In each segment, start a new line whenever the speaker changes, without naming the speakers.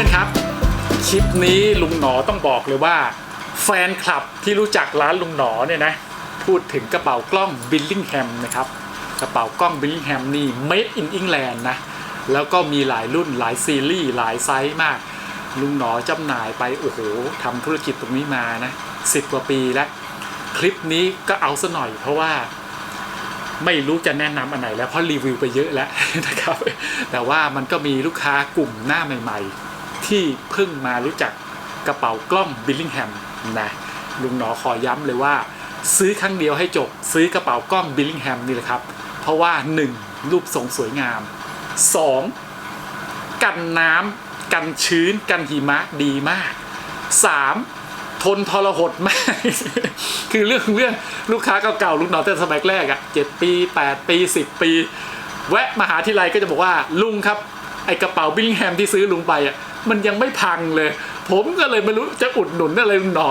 พื่อนๆครับ คลิปนี้ลุงหนอต้องบอกเลยว่า แฟนคลับที่รู้จักร้านลุงหนอเนี่ยนะพูดถึงกระเป๋ากล้องบิลลิงแฮมนะครับกระเป๋ากล้องบิลลิงแฮมนี่ made in England นะแล้วก็มีหลายรุ่นหลายซีรีส์หลายไซส์มาก ลุงหนอจำหน่ายไปโอ้โหทำธุรกิจตรงนี้มานะสิบกว่าปีแล้ว คลิปนี้ก็เอาซะหน่อยเพราะว่าไม่รู้จะแนะนำอันไหนแล้วเพราะรีวิวไปเยอะแล้วนะครับ แต่ว่ามันก็มีลูกค้ากลุ่มหน้าใหม่ ๆ ที่เพิ่งมารู้จักกระเป๋ากล้องบิลลิงแฮมนะลุงหนอขอย้ำเลยว่า ซื้อครั้งเดียวให้จบ ซื้อกระเป๋ากล้องบิลลิงแฮมนี่แหละครับ เพราะว่า 1. รูปทรงสวยงาม 2. กันน้ำกันชื้น กันหิมะดีมาก 3. ทนทรหดมาก คือเรื่องเรื่องลูกค้าเก่าๆลุงหนอแต่สมัยแรกอะ่ะเจ็ดปี 8 ปี 10 ปี แวะมาหาที่ไรก็จะบอกว่าลุงครับไอกระเป๋าบิลลิงแฮมที่ซื้อลุงไปอะ มันยังไม่พังเลย ผมก็เลยไม่รู้จะอุดหนุนอะไรลุงหนอ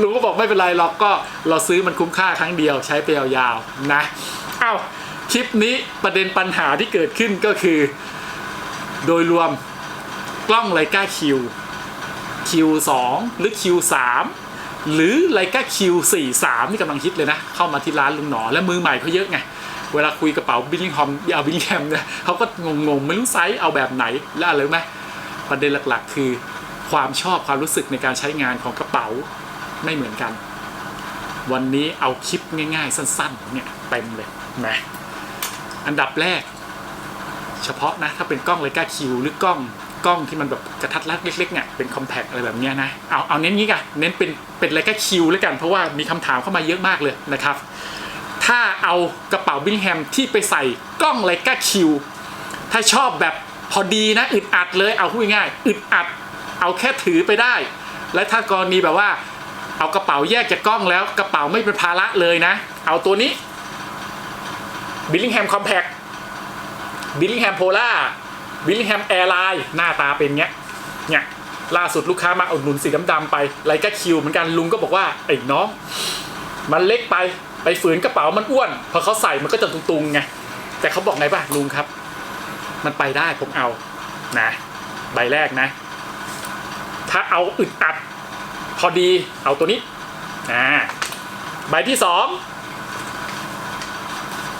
ลุงก็บอกไม่เป็นไรหรอกก็เราซื้อมันคุ้มค่าครั้งเดียวใช้ไปยาวๆนะเอ้าคลิปนี้ประเด็นปัญหาที่เกิดขึ้นก็คือ โดยรวมกล้องไลกาคิว Q2 หรือ Q3 หรือไลกา Q43 นี่กำลังฮิตเลยนะ เข้ามาที่ร้านลุงหนอและมือใหม่เขาเยอะไง เวลาคุยกระเป๋าบิลลิงฮอมเอาบิลลิงแฮมเนี่ยเขาก็งงๆ ไม่รู้ไซส์เอาแบบไหน และอะไรไหม ประเด็นหลักๆ คือความชอบความรู้สึกในการใช้งานของกระเป๋าไม่เหมือนกัน วันนี้เอาคลิปง่าย ๆ สั้นๆเนี่ยเต็มเลยนะอันดับแรก เฉพาะนะถ้าเป็นกล้องไลกาคิวหรือกล้องกล้องที่มันแบบกระทัดรัดเล็กๆเนี่ยเป็นคอมแพคอะไรแบบเนี้ยนะเอาเอาเน้นงี้กันเน้นเป็นเป็นไลกาคิวแล้วกัน เพราะว่ามีคำถามเข้ามาเยอะมากเลยนะครับ ถ้าเอากระเป๋าบิลแฮมที่ไปใส่กล้องไลกาคิวถ้าชอบแบบ พอดีนะอึดอัดเลยเอาพูดง่ายอึดอัด เอาแค่ถือไปได้ และถ้ากรณีแบบว่า เอากระเป๋าแยกจากกล้องแล้วกระเป๋าไม่เป็นภาระเลยนะ เอาตัวนี้บิลลิงแฮมคอมแพคบิลลิงแฮมโพล่าบิลลิงแฮมแอร์ไลน์หน้าตาเป็นเงี้ยเนี่ยล่าสุดลูกค้ามาอุดหนุนสีดำๆไปไลกาคิวเหมือนกันลุงก็บอกว่าไอ้น้อง มันเล็กไปไปฝืนกระเป๋ามันอ้วน พอเขาใส่มันก็จะตุงๆไงแต่เขาบอกไงป่ะลุงครับ มันไปได้ผมเอานะใบแรกนะ ถ้าเอาอึดอัด พอดีเอาตัวนี้อ่าใบที่สอง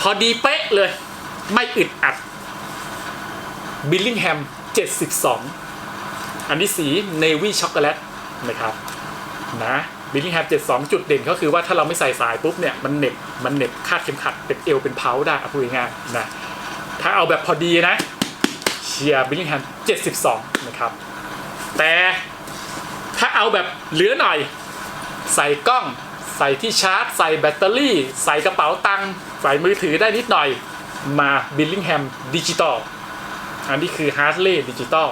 พอดีเป๊ะเลย ไม่อึดอัดบิลลิงแฮม 72 อันนี้สีเนวี่ช็อกโกแลตนะครับนะบิลลิงแฮม 72 จุดเด่นก็คือว่าถ้าเราไม่ใส่สายปุ๊บเนี่ย มันเหน็บ มันเหน็บคาดเข็มขัดเป็นเอวเป็นเพาได้อาพูดง่ายๆนะ ถ้าเอาแบบพอดีนะเชียร์บิลลิงแฮม72 นะครับ แต่ถ้าเอาแบบเหลือหน่อย ใส่กล้อง ใส่ที่ชาร์จ ใส่แบตเตอรี่ ใส่กระเป๋าตังค์ใส่มือถือได้นิดหน่อยมาบิลลิงแฮมดิจิตอลอันนี้คือฮาร์ดเลย์ดิจิตอล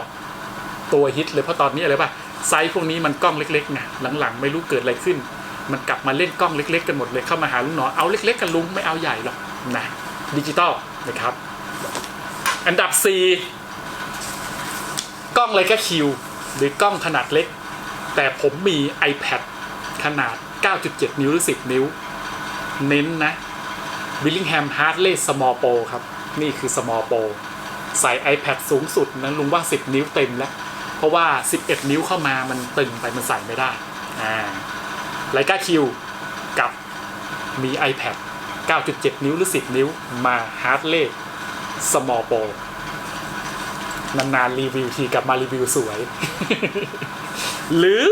ตัวฮิตเลยเพราะตอนนี้อะไรป่ะไซส์พวกนี้มันกล้องเล็กๆไงหลังๆ ไม่รู้เกิดอะไรขึ้น มันกลับมาเล่นกล้องเล็ก ๆ กันหมดเลยเข้ามาหาลุงหนอเอาเล็ก ๆ กันลุงไม่เอาใหญ่หรอกนะดิจิตอลนะครับ อันดับ 4 กล้องไลกาคิว หรือกล้องขนาดเล็ก แต่ผมมี iPad ขนาด 9.7 นิ้วหรือ 10 นิ้ว เน้นนะ Willingham Hartley Small Pro ครับ นี่คือ Small Pro ใส่ iPad สูงสุดนั้นลุงว่า 10 นิ้วเต็มแล้ว เพราะว่า 11 นิ้วเข้ามามันตึงไปมันใส่ไม่ได้อ่าไลกาคิวกับมี iPad 9.7 นิ้วหรือ 10 นิ้วมา Hartley Small Pro นานๆรีวิวทีกลับมารีวิวสวย หรือ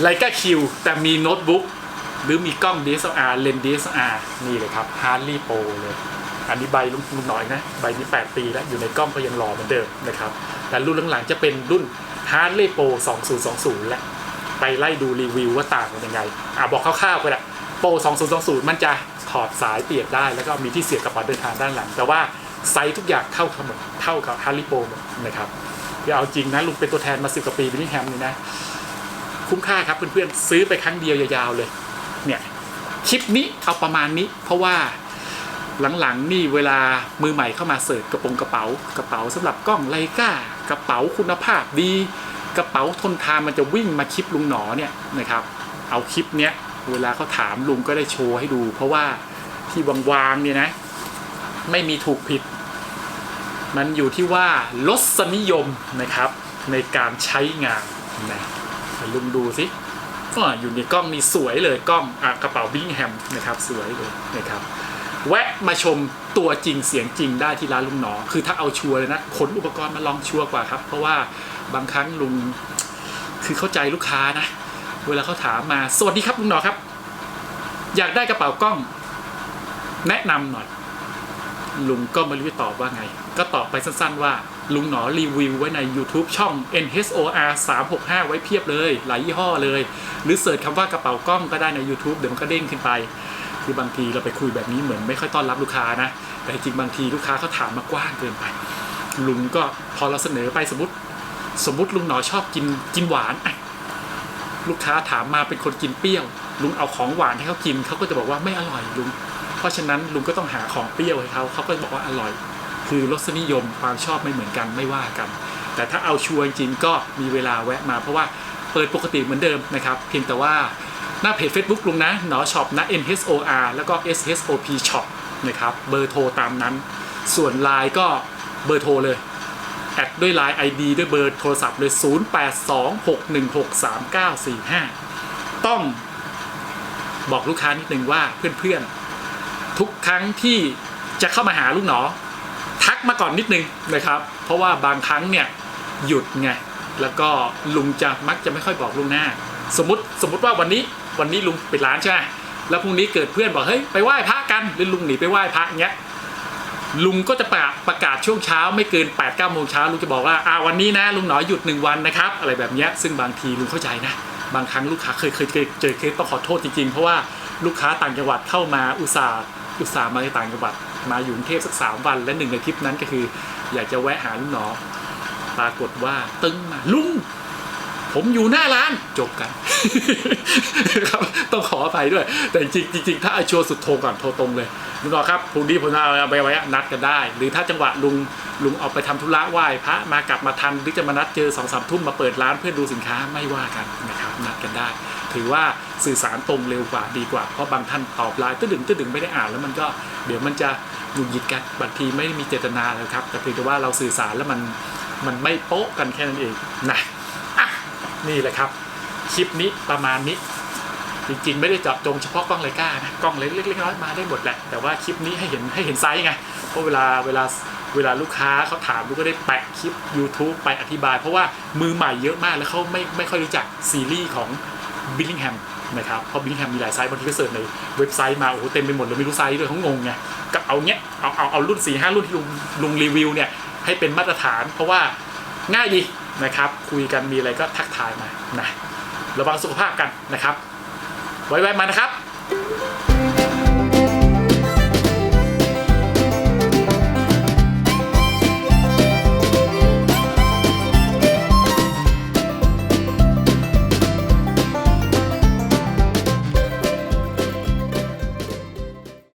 ไลกาคิวแต่มีโน้ตบุ๊กหรือมีกล้อง DSLR เลนส์ DSLR นี่เลยครับ Harley Pro เลย อันนี้ใบลุงลุงหน่อยนะ ใบนี้ 8 ปีแล้ว อยู่ในกล้องก็ยังรอเหมือนเดิมนะครับ แต่รุ่นหลังๆจะเป็นรุ่น Harley Pro 2020แหละไปไล่ดูรีวิวว่าต่างกันยังไง อะบอกคร่าวๆไปแหละ Pro 2020 มันจะ ถอดสายเปลี่ยนได้แล้วก็มีที่เสียบกระเป๋าเดินทางด้านหลัง แต่ว่าไซส์ทุกอย่างเท่ากันหมดเท่ากับ Harley Pro หมดนะครับเดี๋ยวเอาจริงนะลุงเป็นตัวแทนมาสิบกว่าปีบิลลิงแฮมนี่นะคุ้มค่าครับเพื่อนๆซื้อไปครั้งเดียวยาวๆเลยเนี่ยคลิปนี้เอาประมาณนี้ เพราะว่าหลังๆนี่เวลามือใหม่เข้ามาเสิร์ชกระโปรงกระเป๋ากระเป๋าสำหรับกล้องไลกากระเป๋าคุณภาพดี กระเป๋าทนทานมันจะวิ่งมาคลิปลุงหนอเนี่ยนะครับเอาคลิปเนี้ย เวลาเขาถามลุงก็ได้โชว์ให้ดู เพราะว่าที่วางๆเนี่ยนะ ไม่มีถูกผิด มันอยู่ที่ว่ารสนิยมนะครับ ในการใช้งานนะลุงดูสิอ๋อยู่ในกล้องนี่สวยเลยกล้องอกระเป๋าบิงแฮมนะครับสวยเลยนะครับ แวะมาชมตัวจริงเสียงจริงได้ที่ร้านลุงหนอ คือถ้าเอาชัวร์เลยนะขนอุปกรณ์มาลองชัวร์กว่าครับ เพราะว่าบางครั้งลุงคือเข้าใจลูกค้านะ เวลาเขาถามมา สวัสดีครับลุงหนอครับ อยากได้กระเป๋ากล้อง แนะนำหน่อย ลุงก็ไม่รู้จะตอบว่าไง ก็ตอบไปสั้นๆ ว่า ลุงหนอรีวิวไว้ใน YouTube ช่อง NHOR 365 ไว้เพียบเลย หลายยี่ห้อเลย หรือเสิร์ชคำว่ากระเป๋ากล้องก็ได้ใน YouTube เดี๋ยวมันก็เด้งขึ้นไป คือบางทีเราไปคุยแบบนี้เหมือนไม่ค่อยต้อนรับลูกค้านะ แต่จริงบางทีลูกค้าเขาถามมากว้างเกินไป ลุงก็พอเราเสนอไปสมมติ สมมติลุงหนอชอบกินกินหวานอะ ลูกค้าถามมาเป็นคนกินเปรี้ยว ลุงเอาของหวานให้เขากินเขาก็จะบอกว่าไม่อร่อยลุง เพราะฉะนั้นลุงก็ต้องหาของเปรี้ยวให้เขาเขาก็จะบอกว่าอร่อย คือรสนิยมความชอบไม่เหมือนกันไม่ว่ากัน แต่ถ้าเอาชัวร์จริงก็มีเวลาแวะมาเพราะว่าเปิดปกติเหมือนเดิมนะครับ เพียงแต่ว่าหน้าเพจ Facebook ลุงนะหนอช็อปนะ NHOR แล้วก็ SHOP Shop นะครับเบอร์โทรตามนั้น ส่วน Line ก็เบอร์โทรเลย แอดด้วย Line ID ด้วยเบอร์โทรศัพท์เลย 0826163945 ต้องบอกลูกค้านิดนึงว่าเพื่อนๆ ทุกครั้งที่จะเข้ามาหาลูกหนอ ทักมาก่อนนิดนึงนะครับ เพราะว่าบางครั้งเนี่ยหยุดไงแล้วก็ลุงจะมักจะไม่ค่อยบอกลุงหน้า สมมติสมมติว่าวันนี้วันนี้ลุงปิดร้านใช่ไหมแล้วพรุ่งนี้เกิดเพื่อนบอกเฮ้ยไปไหว้พระกันหรือลุงหนีไปไหว้พระอย่างเงี้ย ลุงก็จะประกาศประกาศช่วงเช้าไม่เกิน8ปดเก้าโมงเช้าลุงจะบอกว่าอ่าวันนี้นะลุงหนอยหยุดหนึ่งวันนะครับ อะไรแบบนี้ซึ่งบางทีลุงเข้าใจนะ บางครั้งลูกค้าเคยเคยเจอเคสต้องขอโทษจริงๆ เพราะว่าลูกค้าต่างจังหวัดเข้ามาอุตส่าห์อุตส่าห์มาในต่างจังหวัดมาอยู่กรุงเทพสักสามวัน และหนึ่งในทริปนั้นก็คือ อยากจะแวะหาลุงหนอปรากฏว่าตึงมาลุง ผมอยู่หน้าร้านจบกันครับต้องขออภัยด้วย แต่จริงจริงถ้าไอชัวร์สุดโทรก่อนโทรตรงเลยลุงหนอครับพรุ่งนี้ผมเอาไปไว้นัดกันได้ หรือถ้าจังหวะลุงลุงออกไปทำธุระไหว้พระมากลับมาทันหรือจะมานัดเจอสองสามทุ่มมาเปิดร้านเพื่อดูสินค้าไม่ว่ากันนะครับนัดกันได้ ถือว่าสื่อสารตรงเร็วกว่าดีกว่าเพราะบางท่านตอบไลน์ตื้อดึงตื้อดึงไม่ได้อ่านแล้วมันก็เดี๋ยวมันจะหงุดหงิดกันบางทีไม่ได้มีเจตนาเลยครับ แต่เพียงแต่ว่าเราสื่อสารแล้วมันมันไม่โป๊ะกันแค่นั้นเองนะ นี่แหละครับ คลิปนี้ประมาณนี้ จริงๆ ไม่ได้เจาะจงเฉพาะกล้องไลกานะกล้องเล็กๆน้อยๆมาได้หมดแหละ แต่ว่าคลิปนี้ให้เห็นให้เห็นไซส์ไงเพราะเวลาเวลาเวลาลูกค้าเขาถามลูกก็ได้แปะคลิป YouTube ไปอธิบาย เพราะว่ามือใหม่เยอะมากแล้วเขาไม่ไม่ค่อยรู้จักซีรีส์ของ Billingham นะครับเพราะ Billingham มีหลายไซส์บางทีก็เสิร์ชในเว็บไซต์มาโอ้โหเต็มไปหมดเลยไม่รู้ไซส์ด้วยเขางงไงก็เอาเนี้ยเอาเอาเอารุ่น4ี่ห้ารุ่นที่ลุงลุงรีวิวเนี่ยให้เป็นมาตรฐาน เพราะว่าง่ายดี นะครับ คุยกันมีอะไรก็ทักทายมานะระวังสุขภาพกันนะครับ ไว้ไว้มานะครับ